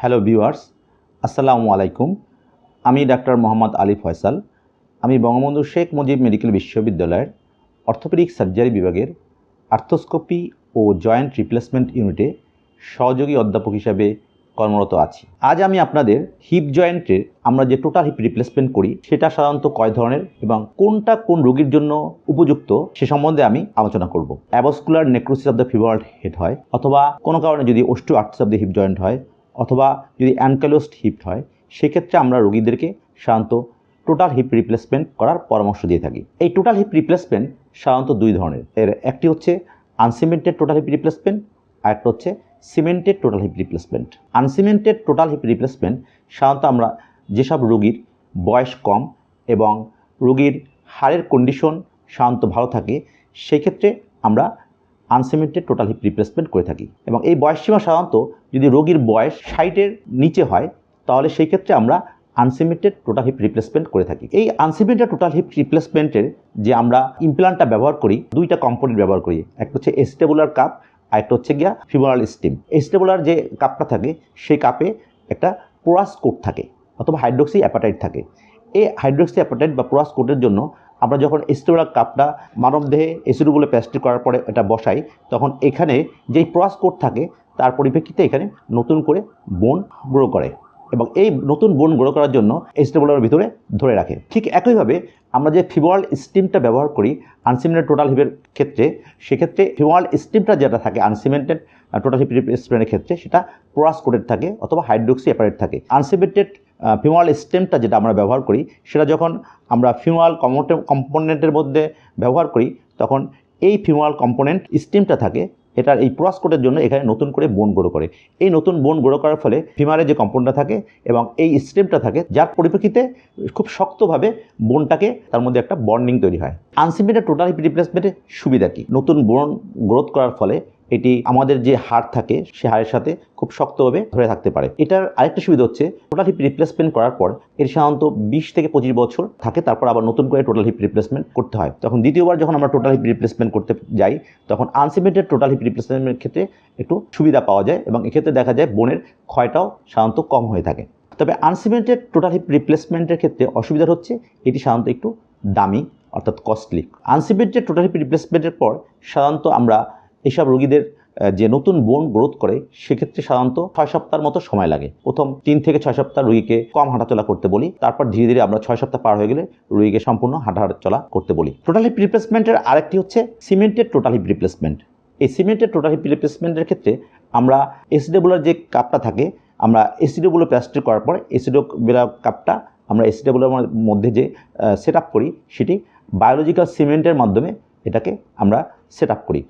Hello viewers, আসসালামু আলাইকুম। আমি ডাক্তার মোহাম্মদ আলী ফয়সাল। আমি বঙ্গবন্ধু শেখ মুজিব মেডিকেল বিশ্ববিদ্যালয়ের অর্থোপেডিক সার্জারি বিভাগের আর্থোস্কোপি ও জয়েন্ট রিপ্লেসমেন্ট ইউনিটে সহযোগী অধ্যাপক হিসাবে কর্মরত আছি। আজ আমি আপনাদের হিপ জয়েন্টের আমরা যে টোটাল হিপ রিপ্লেসমেন্ট করি, সেটা সাধারণত কয় ধরনের এবং কোনটা কোন রোগীর জন্য উপযুক্ত, সে সম্বন্ধে আমি আলোচনা করব। Avascular necrosis of the femur head হয়, অথবা কোনো কারণে যদি osteoarthritis of the hip joint হয় অথবা যদি অ্যানকালোস্ট হিপ হয়, সেক্ষেত্রে আমরা রোগীদেরকে সাধারণত টোটাল হিপ রিপ্লেসমেন্ট করার পরামর্শ দিয়ে থাকি। এই টোটাল হিপ রিপ্লেসমেন্ট সাধারণত দুই ধরনের। এর একটি হচ্ছে আনসিমেন্টেড টোটাল হিপ রিপ্লেসমেন্ট আর একটা হচ্ছে cemented total hip replacement uncemented total hip replacement সাধারণত আমরা যেসব রোগীর বয়স কম এবং রোগীর হাড়ের কন্ডিশন সাধারণত ভালো থাকে, সেক্ষেত্রে আমরা আনসিমেন্টেড, টোটাল হিপ রিপ্লেসমেন্ট করে থাকি। এবং এই বয়সসীমা সাধারণত যদি রোগীর বয়স ষাটের নিচে হয়, তাহলে সেই ক্ষেত্রে আমরা আনসিমেন্টেড, টোটাল হিপ রিপ্লেসমেন্ট করে থাকি। এই আনসিমেন্টেড, টোটাল হিপ রিপ্লেসমেন্টের যে আমরা ইমপ্লান্টটা ব্যবহার করি, দুইটা কম্পোনেন্ট ব্যবহার করি। একটা হচ্ছে এস্টেবুলার কাপ আর একটা হচ্ছে গিয়া ফিবোরাল স্টিম এস্টেবুলার যে কাপটা থাকে, সেই কাপে একটা পোরাস কোট থাকে, অথবা হাইড্রোক্সি অ্যাপাটাইট থাকে। এই হাইড্রোক্সি অ্যাপাটাইট বা পোরাস কোটের জন্য আমরা যখন এস্টেবুলার কাপটা মানবদেহে এসিডগুলো প্যাস্ট্রি করার পরে এটা বসাই, তখন এখানে যেই পোরাস কোট থাকে, তার পরিপ্রেক্ষিতে এখানে নতুন করে বোন গ্রো করে এবং এই নতুন বোন গ্রো করার জন্য এস্টেবুলার ভিতরে ধরে রাখে। ঠিক একইভাবে আমরা যে ফিবোয়াল স্টিমটা ব্যবহার করি আনসিমেন্টেড টোটাল হিপের ক্ষেত্রে, সেক্ষেত্রে ফিবোয়াল স্টিমটা যেটা থাকে আনসিমেন্টেড টোটাল হিপ রিপ্লেসমেন্টের ক্ষেত্রে সেটা পোরাস কোটেড থাকে অথবা হাইড্রোক্সি অ্যাপারেট থাকে। আনসিমেন্টেড ফিউমাল স্টেমটা যেটা আমরা ব্যবহার করি, সেটা যখন আমরা ফিউমাল কম্পোনেন্টের মধ্যে ব্যবহার করি, তখন এই ফিউমাল কম্পোনেন্ট স্টেমটা থাকে, এটার এই কোটের জন্য এখানে নতুন করে বোন গ্রো করে। এই নতুন বোন গ্রো করার ফলে ফিমারের যে কম্পাউন্ডটা থাকে এবং এই স্টেমটা থাকে, যার পরিপ্রেক্ষিতে খুব শক্তভাবে বোনটাকে তার মধ্যে একটা বন্ডিং তৈরি হয়। আনসিমেন্টেড টোটাল রিপ্লেসমেন্টের সুবিধা কী? নতুন বোন গ্রোথ করার ফলে এটি আমাদের যে হাড় থাকে, সে হাড়ের সাথে খুব শক্তভাবে ধরে থাকতে পারে। এটার আরেকটা সুবিধা হচ্ছে টোটাল হিপ রিপ্লেসমেন্ট করার পর এর সাধারণত বিশ থেকে পঁচিশ বছর থাকে, তারপর আবার নতুন করে টোটাল হিপ রিপ্লেসমেন্ট করতে হয়। তখন দ্বিতীয়বার যখন আমরা টোটাল হিপ রিপ্লেসমেন্ট করতে যাই, তখন আনসিমেন্টেড টোটাল হিপ রিপ্লেসমেন্টের ক্ষেত্রে একটু সুবিধা পাওয়া যায় এবং এক্ষেত্রে দেখা যায় বোনের ক্ষয়টাও সাধারণত কম হয়ে থাকে। তবে আনসিমেন্টেড টোটাল হিপ রিপ্লেসমেন্টের ক্ষেত্রে অসুবিধা হচ্ছে, এটি সাধারণত একটু দামি, অর্থাৎ কস্টলি আনসিমেন্টেড টোটাল হিপ রিপ্লেসমেন্টের পর সাধারণত আমরা এইসব রোগীদের যে নতুন বোন গ্রোথ করে, সেক্ষেত্রে সাধারণত ছয় সপ্তাহের মতো সময় লাগে। প্রথম তিন থেকে ছয় সপ্তাহ রুগীকে কম হাঁটাচলা করতে বলি, তারপর ধীরে ধীরে আমরা ছয় সপ্তাহ পার হয়ে গেলে রুগীকে সম্পূর্ণ হাঁটা চলা করতে বলি। টোটাল হিপ রিপ্লেসমেন্টের আরেকটি হচ্ছে সিমেন্টেড টোটাল হিপ রিপ্লেসমেন্ট এই সিমেন্টেড টোটাল হিপ রিপ্লেসমেন্টের ক্ষেত্রে আমরা এসিডেবুলার যে কাপটা থাকে, আমরা এসিডোগুলো প্লাস্টিক করার পর এসিডোবেলা কাপটা আমরা এসিডেবুলার মধ্যে যে সেট করি, সেটি বায়োলজিক্যাল সিমেন্টের মাধ্যমে এটাকে আমরা সেট করি।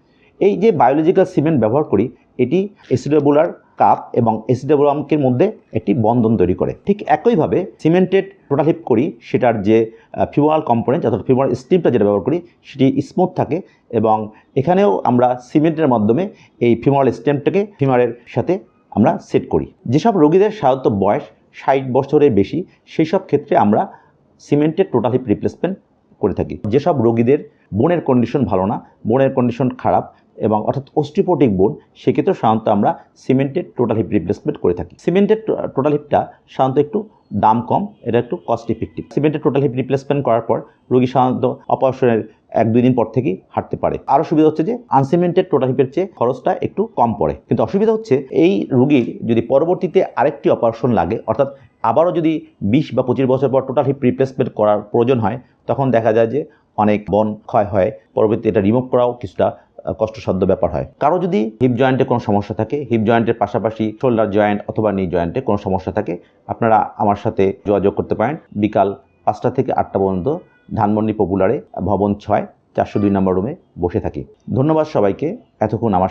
এই যে বায়োলজিক্যাল সিমেন্ট ব্যবহার করি, এটি এসিডেবুলার কাপ এবং এসিডেবুলামকের মধ্যে একটি বন্ধন তৈরি করে। ঠিক একইভাবে সিমেন্টেড টোটাল হিপ করি, সেটার যে ফিউমাল কম্পোনেন্ট অর্থাৎ ফিউমাল স্টিমটা যেটা ব্যবহার করি, সেটি স্মুথ থাকে এবং এখানেও আমরা সিমেন্টের মাধ্যমে এই ফিউমাল স্টেমটাকে ফিমারের সাথে আমরা সেট করি। যেসব রোগীদের সাধারণত বয়স ষাট বছরের বেশি সেই সব ক্ষেত্রে আমরা সিমেন্টেড টোটাল হিপ রিপ্লেসমেন্ট করে থাকি। যেসব রোগীদের বোনের কন্ডিশন ভালো না, বোনের কন্ডিশন খারাপ এবং অর্থাৎ অস্টিপোটিক বোন সেক্ষেত্রে সাধারণত আমরা সিমেন্টেড টোটাল হিপ রিপ্লেসমেন্ট করে থাকি। সিমেন্টেড টোটাল হিপটা সাধারণত একটু দাম কম, এটা একটু cost effective cemented total hip replacement করার পর রোগী সাধারণত অপারেশনের এক, দুই দিন পর থেকেই হাঁটতে পারে। আরও সুবিধা হচ্ছে যে আনসিমেন্টেড টোটাল হিপের চেয়ে খরচটা একটু কম পড়ে। কিন্তু অসুবিধা হচ্ছে এই রুগীর যদি পরবর্তীতে আরেকটি অপারেশন লাগে, অর্থাৎ আবারও যদি বিশ বা পঁচিশ বছর পর টোটাল হিপ রিপ্লেসমেন্ট করার প্রয়োজন হয়, তখন দেখা যায় যে অনেক বন ক্ষয় হয় পরবর্তী এটা রিমুভ করাও কিছুটা কষ্টসাধ্য ব্যাপার হয়। কারও যদি হিপ জয়েন্টে কোনো সমস্যা থাকে হিপ জয়েন্টের পাশাপাশি শোল্ডার জয়েন্ট অথবা নি জয়েন্টে কোনো সমস্যা থাকে, আপনারা আমার সাথে যোগাযোগ করতে পারেন। বিকাল পাঁচটা থেকে আটটা পর্যন্ত ধানমন্ডি পপুলারে ভবন ছয়, চারশো দুই নম্বর রুমে বসে থাকি। ধন্যবাদ সবাইকে। এতক্ষণ আমার